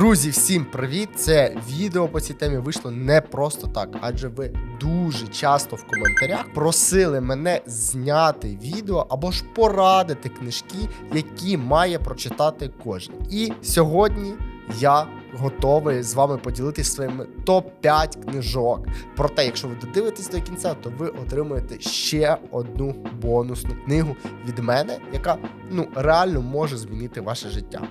Друзі, всім привіт! Це відео по цій темі вийшло не просто так, адже ви дуже часто в коментарях просили мене зняти відео або ж порадити книжки, які має прочитати кожен. І сьогодні я готовий з вами поділитися своїми топ-5 книжок. Проте, якщо ви додивитесь до кінця, то ви отримаєте ще одну бонусну книгу від мене, яка ну реально може змінити ваше життя.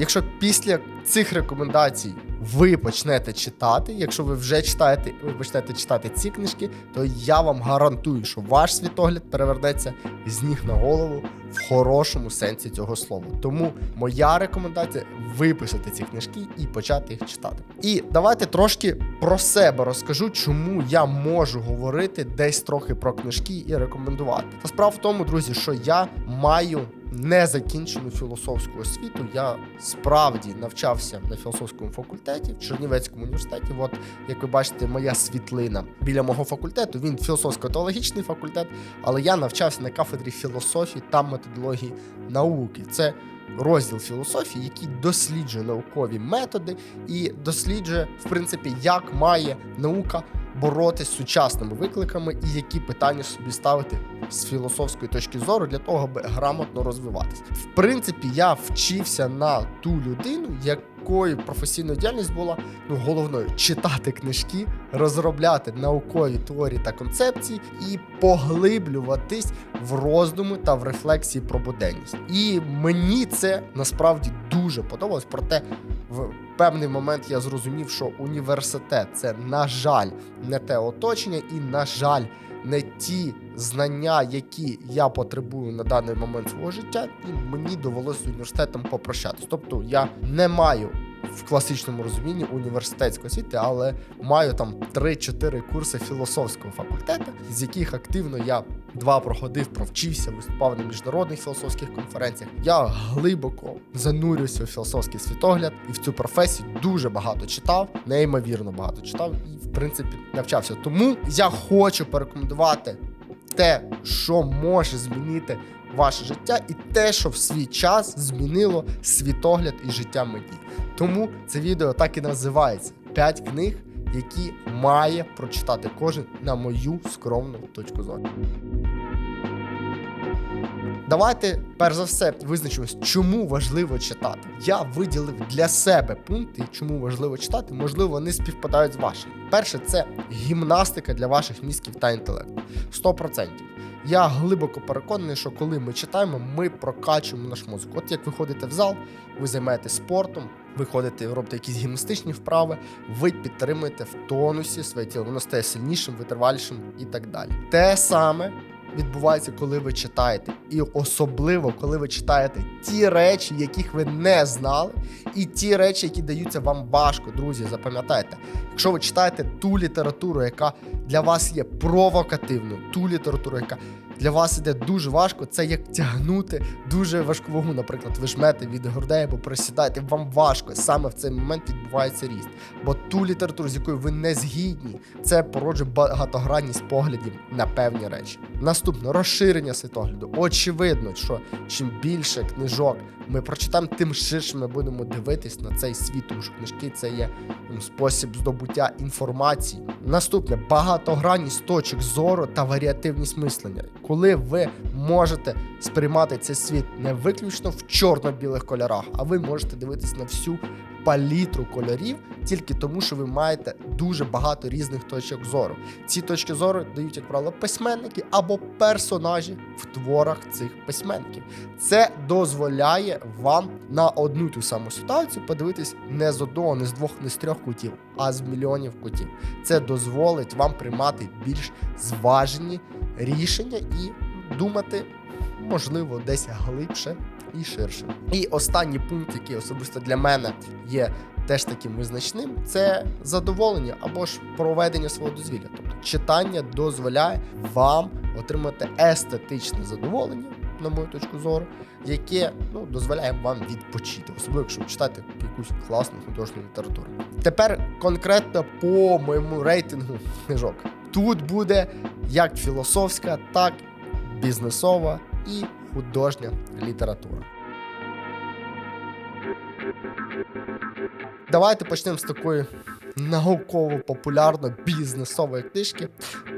Якщо після цих рекомендацій ви почнете читати, якщо ви вже читаєте, ви почнете читати ці книжки, то я вам гарантую, що ваш світогляд перевернеться з ніг на голову в хорошому сенсі цього слова. Тому моя рекомендація виписати ці книжки і почати їх читати. І давайте трошки про себе розкажу, чому я можу говорити десь трохи про книжки і рекомендувати. Та справа в тому, друзі, що я маю незакінчену філософську освіту. Я справді навчався на філософському факультеті в Чернівецькому університеті. От як ви бачите, моя світлина біля мого факультету. Він філософсько-теологічний факультет, але я навчався на кафедрі філософії та методології науки. Це розділ філософії, який досліджує наукові методи і досліджує, в принципі, як має наука боротись з сучасними викликами і які питання собі ставити з філософської точки зору для того, аби грамотно розвиватися. В принципі, я вчився на ту людину, якої професійна діяльність була ну головною читати книжки, розробляти наукові теорії та концепції і поглиблюватись в роздуми та в рефлексії про буденність. І мені це насправді дуже подобалось. Проте в певний момент я зрозумів, що університет це, на жаль, не те оточення, і, на жаль, не ті знання, які я потребую на даний момент свого життя, і мені довелося з університетом попрощатися. Тобто я не маю в класичному розумінні університетської освіти, але маю там 3-4 курси філософського факультету, з яких активно я два проходив, провчився, виступав на міжнародних філософських конференціях. Я глибоко занурююся у філософський світогляд і в цю професію дуже багато читав, неймовірно багато читав і, в принципі, навчався. Тому я хочу порекомендувати те, що може змінити ваше життя, і те, що в свій час змінило світогляд і життя мені. Тому це відео так і називається: 5 книг, які має прочитати кожен на мою скромну точку зору. Давайте перш за все визначимось, чому важливо читати. Я виділив для себе пункти, чому важливо читати, можливо, вони співпадають з вашими. Перше, це гімнастика для ваших мізків та інтелекту. 100%. Я глибоко переконаний, що коли ми читаємо, ми прокачуємо наш мозок. От як ви ходите в зал, ви займаєтесь спортом, ви ходите, робите якісь гімнастичні вправи, ви підтримуєте в тонусі своє тіло, воно стає сильнішим, витривалішим і так далі. Те саме відбувається, коли ви читаєте, і особливо коли ви читаєте ті речі, яких ви не знали, і ті речі, які даються вам важко, друзі, запам'ятайте. Якщо ви читаєте ту літературу, яка для вас є провокативною, ту літературу, яка для вас іде дуже важко, це як тягнути дуже важку вагу. Наприклад, ви жмете від грудей або присідаєте, вам важко. Саме в цей момент відбувається ріст. Бо ту літературу, з якою ви не згідні, це породжує багатогранність поглядів на певні речі. Наступне розширення світогляду. Очевидно, що чим більше книжок ми прочитаємо, тим ширше ми будемо дивитись на цей світ, тому що книжки це є спосіб здобуття інформації. Наступне багатогранність точок зору та варіативність мислення. Коли ви можете сприймати цей світ не виключно в чорно-білих кольорах, а ви можете дивитись на всю палітру кольорів тільки тому, що ви маєте дуже багато різних точок зору. Ці точки зору дають, як правило, письменники або персонажі в творах цих письменників. Це дозволяє вам на одну ту саму ситуацію подивитись не з одного, не з двох, не з трьох кутів, а з мільйонів кутів. Це дозволить вам приймати більш зважені рішення і думати, можливо, десь глибше і ширше. І останній пункт, який особисто для мене є теж таким визначним, це задоволення або ж проведення свого дозвілля. Тобто читання дозволяє вам отримати естетичне задоволення, на мою точку зору, яке ну, дозволяє вам відпочити, особливо якщо ви читаєте якусь класну художню літературу. Тепер конкретно по моєму рейтингу книжок. Тут буде як філософська, так бізнесова і художня література. Давайте почнемо з такої науково-популярно бізнесової книжки.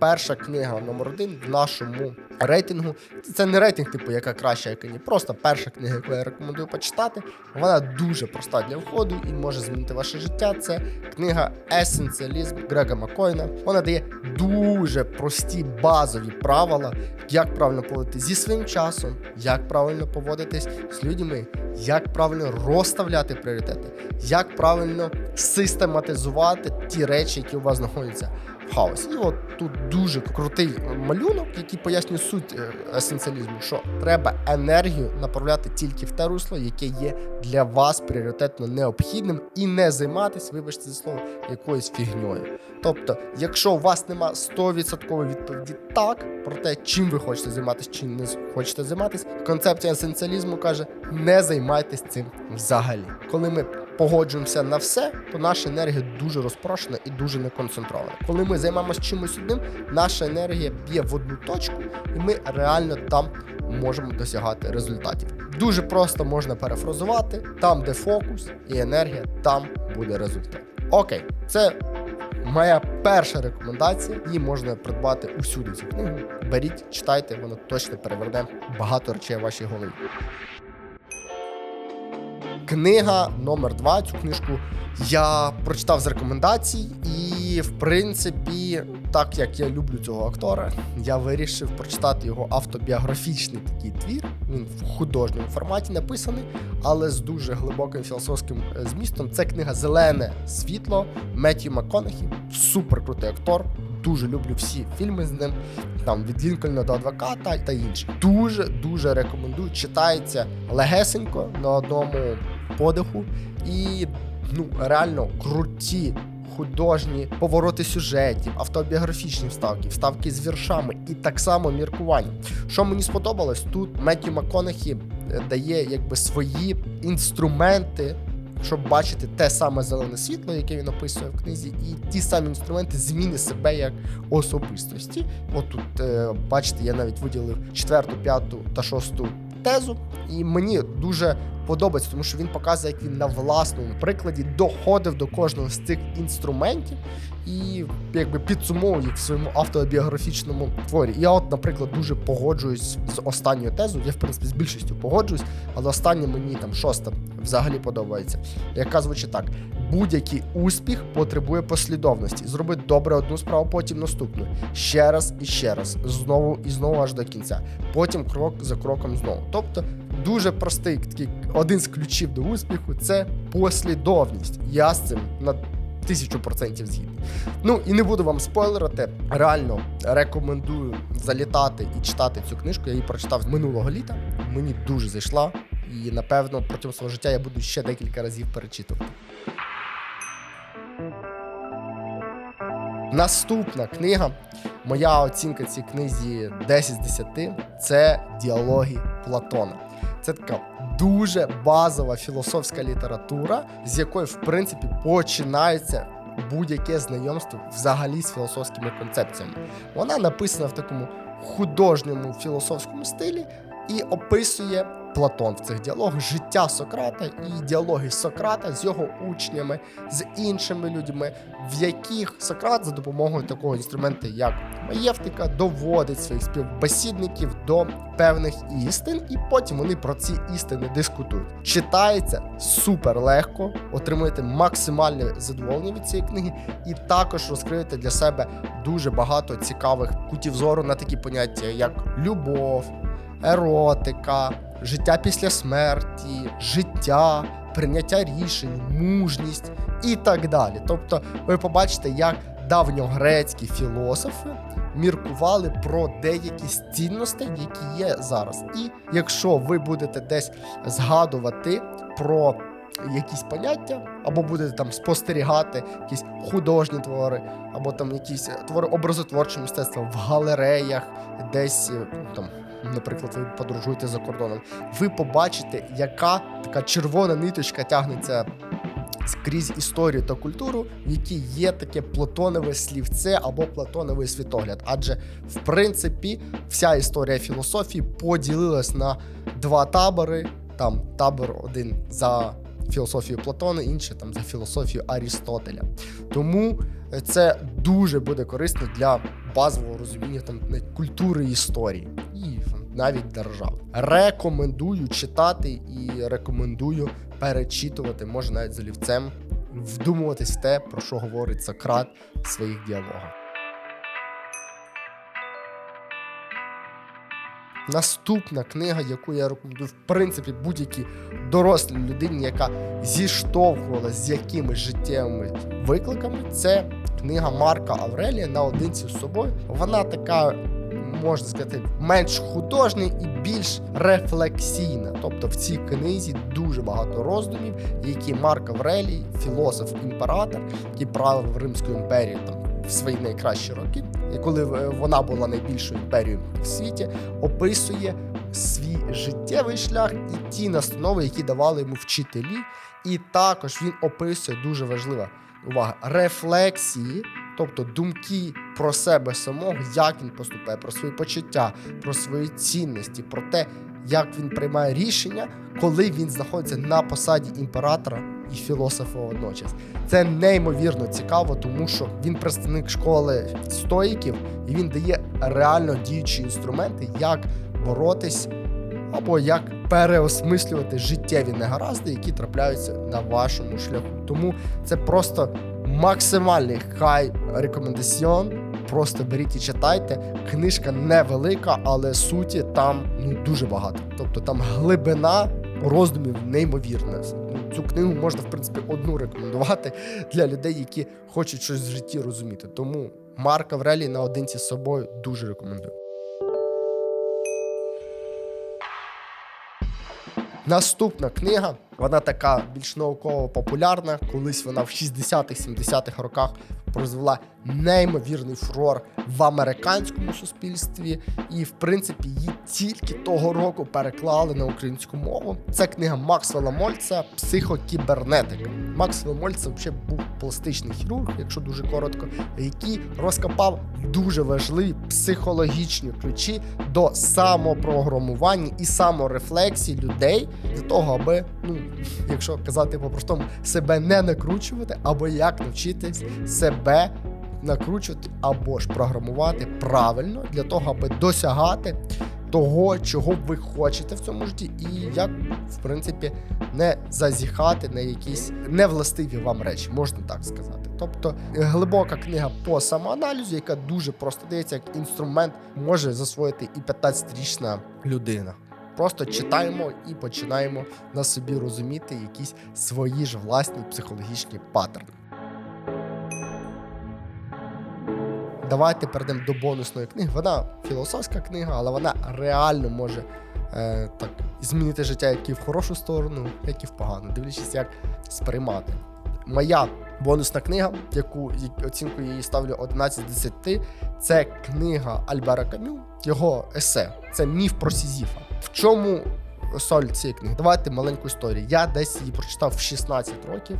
Перша книга номер один в нашому рейтингу. Це не рейтинг, типу, яка краща, яка ні. Просто перша книга, яку я рекомендую почитати. Вона дуже проста для входу і може змінити ваше життя. Це книга Есенціалізм Грега Маккойна. Вона дає дуже прості базові правила, як правильно поводитись зі своїм часом, як правильно поводитись з людьми, як правильно розставляти пріоритети, як правильно систематизувати ті речі, які у вас знаходяться в хаосі. І от тут дуже крутий малюнок, який пояснює суть е, есенціалізму, що треба енергію направляти тільки в те русло, яке є для вас пріоритетно необхідним, і не займатися, вибачте за слово, якоюсь фігньою. Тобто, якщо у вас нема 100% відповіді так про те, чим ви хочете займатися, чим не хочете займатися, концепція есенціалізму каже: не займайтесь цим взагалі. Коли ми погоджуємося на все, то наша енергія дуже розпрошена і дуже неконцентрована. Коли ми займаємося чимось одним, наша енергія б'є в одну точку, і ми реально там можемо досягати результатів. Дуже просто можна перефразувати: там, де фокус і енергія, там буде результат. Окей, це моя перша рекомендація. Її можна придбати усюди цю книгу. Беріть, читайте, воно точно переверне багато речей в вашій голові. Книга номер 2 Цю книжку я прочитав з рекомендацій, і в принципі, так як я люблю цього актора, я вирішив прочитати його автобіографічний такий твір. Він в художньому форматі написаний, але з дуже глибоким філософським е, змістом. Це книга Зелене світло Меттью МакКонахі. Супер крутий актор. Дуже люблю всі фільми з ним, там від Лінкольна до адвоката та інші. Дуже дуже рекомендую. Читається легесенько на одному подиху і ну реально круті. Художні повороти сюжетів, автобіографічні вставки, вставки з віршами і так само міркування. Що мені сподобалось, тут Меттю МакКонахі дає якби свої інструменти, щоб бачити те саме зелене світло, яке він описує в книзі, і ті самі інструменти зміни себе як особистості. От тут, е, бачите, я навіть виділив четверту, п'яту та шосту тезу, і мені дуже подобається, тому що він показує, як він на власному прикладі доходив до кожного з цих інструментів і якби підсумовує їх в своєму автобіографічному творі. Я, от, наприклад, дуже погоджуюсь з останньою тезою. Я в принципі з більшістю погоджуюсь, але остання мені там шоста взагалі подобається. Яка звучить так: будь-який успіх потребує послідовності. Зроби добре одну справу, потім наступну. Ще раз і ще раз, знову і знову аж до кінця. Потім крок за кроком знову. Тобто дуже простий такий один з ключів до успіху це послідовність. Я з цим на тисячу процентів згідний. Ну і не буду вам спойлерити. Реально рекомендую залітати і читати цю книжку. Я її прочитав з минулого літа. Мені дуже зайшла, і напевно протягом свого життя я буду ще декілька разів перечитувати. Наступна книга. Моя оцінка цій книзі 10 з 10 це діалоги Платона. Це така дуже базова філософська література, з якої, в принципі, починається будь-яке знайомство взагалі з філософськими концепціями. Вона написана в такому художньому філософському стилі і описує Платон в цих діалогах життя Сократа і діалоги Сократа з його учнями, з іншими людьми, в яких Сократ за допомогою такого інструменту, як маєвтика, доводить своїх співбесідників до певних істин, і потім вони про ці істини дискутують. Читається супер легко, отримуєте максимальне задоволення від цієї книги, і також розкриєте для себе дуже багато цікавих кутів зору на такі поняття, як любов, еротика життя після смерті, життя, прийняття рішень, мужність і так далі. Тобто, ви побачите, як давньогрецькі філософи міркували про деякі з цінностей, які є зараз. І якщо ви будете десь згадувати про якісь поняття, або будете там спостерігати якісь художні твори, або там якісь твори образотворчого мистецтва в галереях, десь е, там наприклад, ви подорожуєте за кордоном, ви побачите, яка така червона ниточка тягнеться скрізь історію та культуру, в якій є таке платонове слівце або платоновий світогляд. Адже в принципі вся історія філософії поділилась на два табори. Там табор один за філософію Платона, інший там за філософію Арістотеля. Тому е, це дуже буде корисно для базового розуміння там культури історії і навіть держави. Рекомендую читати і рекомендую перечитувати, може навіть з олівцем, вдумуватись в те, про що говорить Сократ в своїх діалогах. Наступна книга, яку я рекомендую, в принципі, будь-якій дорослій людині, яка зіштовхувалася з якимись життєвими викликами, це книга Марка Аврелія наодинці з собою. Вона така, можна сказати, менш художня і більш рефлексійна. Тобто в цій книзі дуже багато роздумів, які Марк Аврелій, філософ-імператор, який правив Римську імперію там в свої найкращі роки, і коли е, вона була найбільшою імперією в світі, описує свій життєвий шлях і ті настанови, які давали йому вчителі. І також він описує дуже важлива увага рефлексії, тобто думки про себе самого, як він поступає, про свої почуття, про свої цінності, про те, як він приймає рішення, коли він знаходиться на посаді імператора і філософа водночас. Це неймовірно цікаво, тому що він представник школи стоїків, і він дає реально діючі інструменти, як боротись або як переосмислювати життєві негаразди, які трапляються на вашому шляху. Тому це просто максимальний хай рекомендаціон. Просто беріть і читайте. Книжка невелика, але суті там ну дуже багато. Тобто там глибина роздумів неймовірна. Цю книгу можна, в принципі, одну рекомендувати для людей, які хочуть щось в житті розуміти. Тому Марк Аврелій наодинці з собою дуже рекомендую. Наступна книга, вона така більш науково популярна. Колись вона в 60-х-70-х роках прозвела неймовірний фурор в американському суспільстві, і в принципі її тільки того року переклали на українську мову. Це книга Максвелла Мольца Психокібернетика. Максвелл Мольца взагалі був пластичний хірург, якщо дуже коротко, який розкопав дуже важливі психологічні ключі до самопрограмування і саморефлексії людей для того, аби, ну якщо казати по-простому, себе не накручувати, або як навчитись себе накручувати або ж програмувати правильно для того, аби досягати того, чого ви хочете в цьому житті, і як, в принципі, не зазіхати на якісь невластиві вам речі, можна так сказати. Тобто глибока книга по самоаналізу, яка дуже просто дається як інструмент, може засвоїти і 15-річна людина. Просто читаємо і починаємо на собі розуміти якісь свої ж власні психологічні паттерни. Давайте перейдемо до бонусної книги. Вона філософська книга, але вона реально може е, так змінити життя як і в хорошу сторону, як і в погану, дивлячись, як сприймати. Моя бонусна книга, яку оцінку її ставлю 11 з 10, це книга Альбера Камю, його есе. Це міф про Сізіфа. В чому соль цієї книги? Давайте маленьку історію. Я десь її прочитав в 16 років,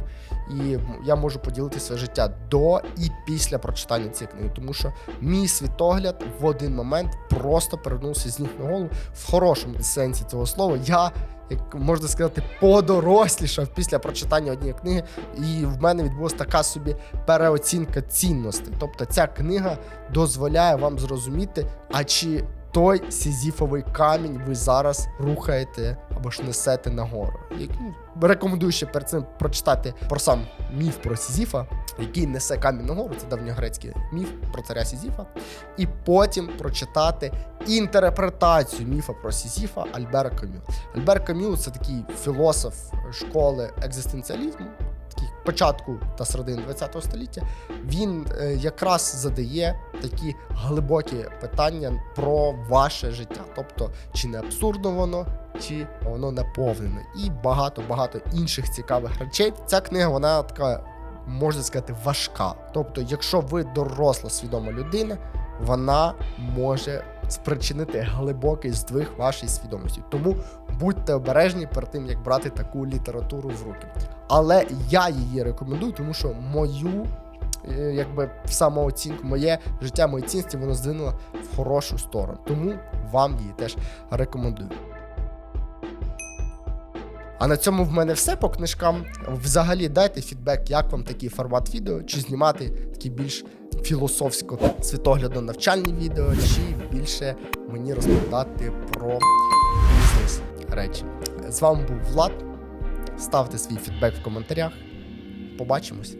і я можу поділити своє життя до і після прочитання цієї книги, тому що мій світогляд в один момент просто перевернувся з ніг на голову в хорошому сенсі цього слова. Я як можна сказати, подорослішав після прочитання однієї книги, і в мене відбулася така собі переоцінка цінностей. Тобто ця книга дозволяє вам зрозуміти, а чи той сізіфовий камінь ви зараз рухаєте або ж несете нагору. Ну, рекомендую ще перед цим прочитати про сам міф про Сізіфа, який несе камінь нагору, це давньогрецький міф про царя Сізіфа, і потім прочитати інтерпретацію міфа про Сізіфа Альбера Камю. Альбер Камю це такий філософ школи екзистенціалізму початку та середини ХХ століття, він е, якраз задає такі глибокі питання про ваше життя, тобто чи не абсурдно воно, чи воно наповнене, і багато багато інших цікавих речей. Ця книга вона така. Можна сказати, важка. Тобто, якщо ви доросла свідома людина, вона може спричинити глибокий здвиг вашої свідомості. Тому будьте обережні перед тим, як брати таку літературу в руки. Але я її рекомендую, тому що мою е, якби самооцінку, моє життя, мої цінності, воно здвинуло в хорошу сторону. Тому вам її теж рекомендую. А на цьому в мене все по книжкам. Взагалі дайте фідбек, як вам такий формат відео, чи знімати такі більш філософсько світоглядно навчальні відео, чи більше мені розповідати про бізнес речі. З вами був Влад. Ставте свій фідбек в коментарях. Побачимось.